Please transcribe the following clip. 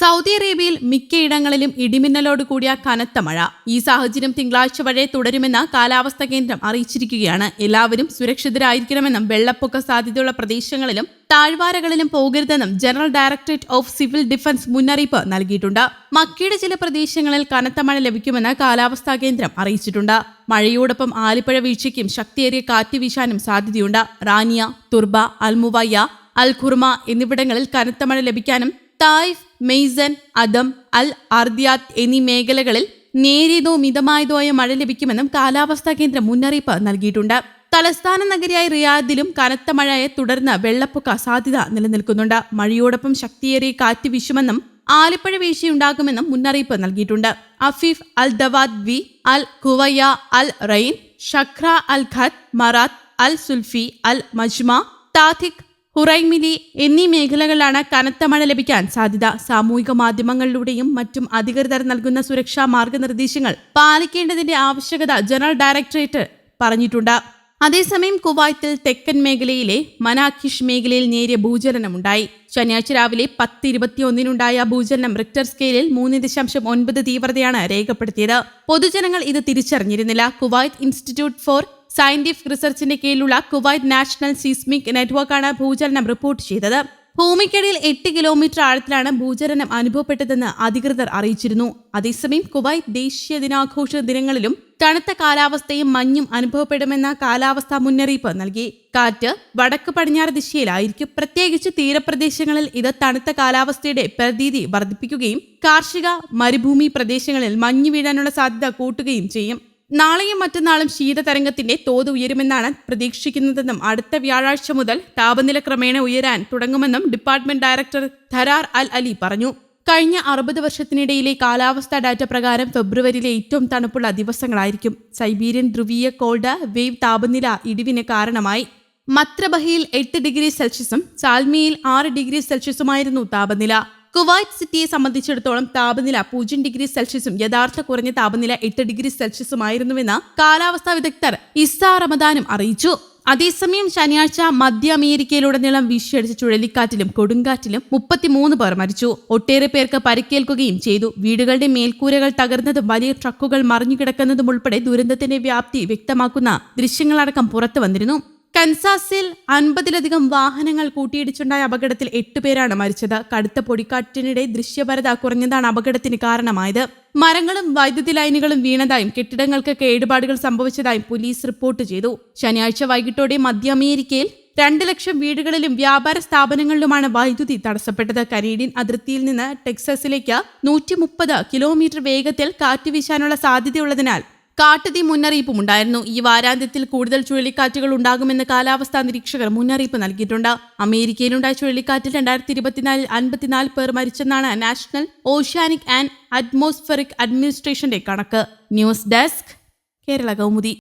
Saudi അറേബ്യയിൽ മിക്കയിടങ്ങളിലും ഇടിമിന്നലോട് കൂടിയ കനത്ത മഴ. ഈ സാഹചര്യം തിങ്കളാഴ്ച വരെ തുടരുമെന്ന് കാലാവസ്ഥാ കേന്ദ്രം അറിയിച്ചിരിക്കുകയാണ്. എല്ലാവരും സുരക്ഷിതരായിരിക്കണമെന്നും വെള്ളപ്പൊക്ക സാധ്യതയുള്ള പ്രദേശങ്ങളിലും താഴ്വാരകളിലും പോകരുതെന്നും general directorate of civil defence മുന്നറിയിപ്പ് നൽകിയിട്ടുണ്ട്. മക്കയുടെ ചില പ്രദേശങ്ങളിൽ കനത്ത മഴ ലഭിക്കുമെന്ന് കാലാവസ്ഥാ കേന്ദ്രം അറിയിച്ചിട്ടുണ്ട്. മഴയോടൊപ്പം ആലിപ്പഴ വീഴ്ചയ്ക്കും ശക്തിയേറിയ കാറ്റ് വീശാനും സാധ്യതയുണ്ട്. റാനിയ തുർബ അൽമുവയ്യ അൽഖുർമ എന്നിവിടങ്ങളിൽ കനത്ത മഴ ലഭിക്കാനും തായിഫ് മെയ്സൻ അദം അൽ അർദിയാത് എന്നീ മേഖലകളിൽ നേരിയതോ മിതമായതോ ആയ മഴ ലഭിക്കുമെന്നും കാലാവസ്ഥാ കേന്ദ്രം മുന്നറിയിപ്പ് നൽകിയിട്ടുണ്ട്. തലസ്ഥാന നഗരിയായ റിയാദിലും കനത്ത മഴയെ തുടർന്ന് വെള്ളപ്പൊക്ക സാധ്യത നിലനിൽക്കുന്നുണ്ട്. മഴയോടൊപ്പം ശക്തിയേറിയ കാറ്റ് വീശുമെന്നും ആലിപ്പഴ വീഴ്ചയുണ്ടാകുമെന്നും മുന്നറിയിപ്പ് നൽകിയിട്ടുണ്ട്. Afif Al Dawadmi Al Quwayiyah Al Rain Shaqra Al Ghat Marat Al Zulfi Al Majmaah Thadiq ഹുറൈമിലി എന്നീ മേഖലകളിലാണ് കനത്ത മഴ ലഭിക്കാൻ സാധ്യത. സാമൂഹിക മാധ്യമങ്ങളിലൂടെയും മറ്റും അധികൃതർ നൽകുന്ന സുരക്ഷാ മാർഗനിർദ്ദേശങ്ങൾ പാലിക്കേണ്ടതിന്റെ ആവശ്യകത ജനറൽ ഡയറക്ടറേറ്റ് പറഞ്ഞിട്ടുണ്ട്. അതേസമയം കുവൈത്തിൽ തെക്കൻ മേഖലയിലെ മനാഖിഷ് മേഖലയിൽ നേരിയ ഭൂചലനമുണ്ടായി. ശനിയാഴ്ച രാവിലെ പത്ത് ഇരുപത്തിയൊന്നിനുണ്ടായ ഭൂചലനം റിക്ടർ സ്കെയിലിൽ മൂന്ന് ദശാംശം ഒൻപത് തീവ്രതയാണ് രേഖപ്പെടുത്തിയത്. പൊതുജനങ്ങൾ ഇത് തിരിച്ചറിഞ്ഞിരുന്നില്ല. കുവൈത്ത് ഇൻസ്റ്റിറ്റ്യൂട്ട് ഫോർ സയന്റിഫിക് റിസർച്ചിന്റെ കീഴിലുള്ള കുവൈറ്റ് നാഷണൽ സീസ്മിക് നെറ്റ്വർക്കാണ് ഭൂചലനം റിപ്പോർട്ട് ചെയ്തത്. ഭൂമിക്കടിയിൽ എട്ട് കിലോമീറ്റർ ആഴത്തിലാണ് ഭൂചലനം അനുഭവപ്പെട്ടതെന്ന് അധികൃതർ അറിയിച്ചിരുന്നു. അതേസമയം കുവൈറ്റ് ദേശീയ ദിനാഘോഷ ദിനങ്ങളിലും തണുത്ത കാലാവസ്ഥയും മഞ്ഞും അനുഭവപ്പെടുമെന്ന കാലാവസ്ഥാ മുന്നറിയിപ്പ് നൽകി. കാറ്റ് വടക്ക് പടിഞ്ഞാറ് ദിശയിലായിരിക്കും. പ്രത്യേകിച്ച് തീരപ്രദേശങ്ങളിൽ ഇത് തണുത്ത കാലാവസ്ഥയുടെ പ്രതീതി വർദ്ധിപ്പിക്കുകയും കാർഷിക മരുഭൂമി പ്രദേശങ്ങളിൽ മഞ്ഞ് വീഴാനുള്ള സാധ്യത കൂട്ടുകയും ചെയ്യും. നാളെയും മറ്റന്നാളും ശീതതരംഗത്തിന്റെ തോത് ഉയരുമെന്നാണ് പ്രതീക്ഷിക്കുന്നതെന്നും അടുത്ത വ്യാഴാഴ്ച മുതൽ താപനില ക്രമേണ ഉയരാൻ തുടങ്ങുമെന്നും department director Dhirar Al Ali പറഞ്ഞു. കഴിഞ്ഞ അറുപത് വർഷത്തിനിടയിലെ കാലാവസ്ഥാ ഡാറ്റ പ്രകാരം ഫെബ്രുവരിയിലെ ഏറ്റവും തണുപ്പുള്ള ദിവസങ്ങളായിരിക്കും. സൈബീരിയൻ ധ്രുവീയ കോൾഡ് വേവ് താപനില ഇടിവിന് കാരണമായി. മത്രബഹിയിൽ എട്ട് ഡിഗ്രി സെൽഷ്യസും സാൽമിയിൽ ആറ് ഡിഗ്രി സെൽഷ്യസുമായിരുന്നു താപനില. കുവൈറ്റ് സിറ്റിയെ സംബന്ധിച്ചിടത്തോളം താപനില പൂജ്യം ഡിഗ്രി സെൽഷ്യസും യഥാർത്ഥ കുറഞ്ഞ താപനില എട്ട് ഡിഗ്രി സെൽഷ്യസുമായിരുന്നുവെന്ന് കാലാവസ്ഥാ വിദഗ്ധർ ഇസ റമദാനും അറിയിച്ചു. അതേസമയം ശനിയാഴ്ച മധ്യ അമേരിക്കയിലുടനീളം വീശിയടിച്ച ചുഴലിക്കാറ്റിലും കൊടുങ്കാറ്റിലും മുപ്പത്തിമൂന്ന് പേർ മരിച്ചു. ഒട്ടേറെ പേർക്ക് പരിക്കേൽക്കുകയും ചെയ്തു. വീടുകളുടെ മേൽക്കൂരകൾ തകർന്നതും വലിയ ട്രക്കുകൾ മറിഞ്ഞുകിടക്കുന്നതും ഉൾപ്പെടെ ദുരന്തത്തിന്റെ വ്യാപ്തി വ്യക്തമാക്കുന്ന ദൃശ്യങ്ങളടക്കം പുറത്തു വന്നിരുന്നു. കൻസാസിൽ അൻപതിലധികം വാഹനങ്ങൾ കൂട്ടിയിടിച്ചുണ്ടായ അപകടത്തിൽ എട്ടുപേരാണ് മരിച്ചത്. കടുത്ത പൊടിക്കാറ്റിനിടെ ദൃശ്യപരത കുറഞ്ഞതാണ് അപകടത്തിന് കാരണമായത്. മരങ്ങളും വൈദ്യുതി ലൈനുകളും വീണതായും കെട്ടിടങ്ങൾക്ക് കേടുപാടുകൾ സംഭവിച്ചതായും പോലീസ് റിപ്പോർട്ട് ചെയ്തു. ശനിയാഴ്ച വൈകിട്ടോടെ മധ്യ അമേരിക്കയിൽ രണ്ട് ലക്ഷം വീടുകളിലും വ്യാപാര സ്ഥാപനങ്ങളിലുമാണ് വൈദ്യുതി തടസ്സപ്പെട്ടത്. കനേഡിയൻ അതിർത്തിയിൽ നിന്ന് ടെക്സസിലേക്ക് നൂറ്റി കിലോമീറ്റർ വേഗത്തിൽ കാറ്റ് വീശാനുള്ള സാധ്യതയുള്ളതിനാൽ കാട്ടുതീ മുന്നറിയിപ്പും ഉണ്ടായിരുന്നു. ഈ വാരാന്ത്യത്തിൽ കൂടുതൽ ചുഴലിക്കാറ്റുകൾ ഉണ്ടാകുമെന്ന് കാലാവസ്ഥാ നിരീക്ഷകർ മുന്നറിയിപ്പ് നൽകിയിട്ടുണ്ട്. അമേരിക്കയിലുണ്ടായ ചുഴലിക്കാറ്റിൽ രണ്ടായിരത്തി ഇരുപത്തിനാലിൽ അൻപത്തിനാല് പേർ മരിച്ചെന്നാണ് നാഷണൽ ഓഷ്യാനിക് ആൻഡ് അറ്റ്മോസ്ഫെറിക് അഡ്മിനിസ്ട്രേഷന്റെ കണക്ക്. News desk Kerala Kaumudi.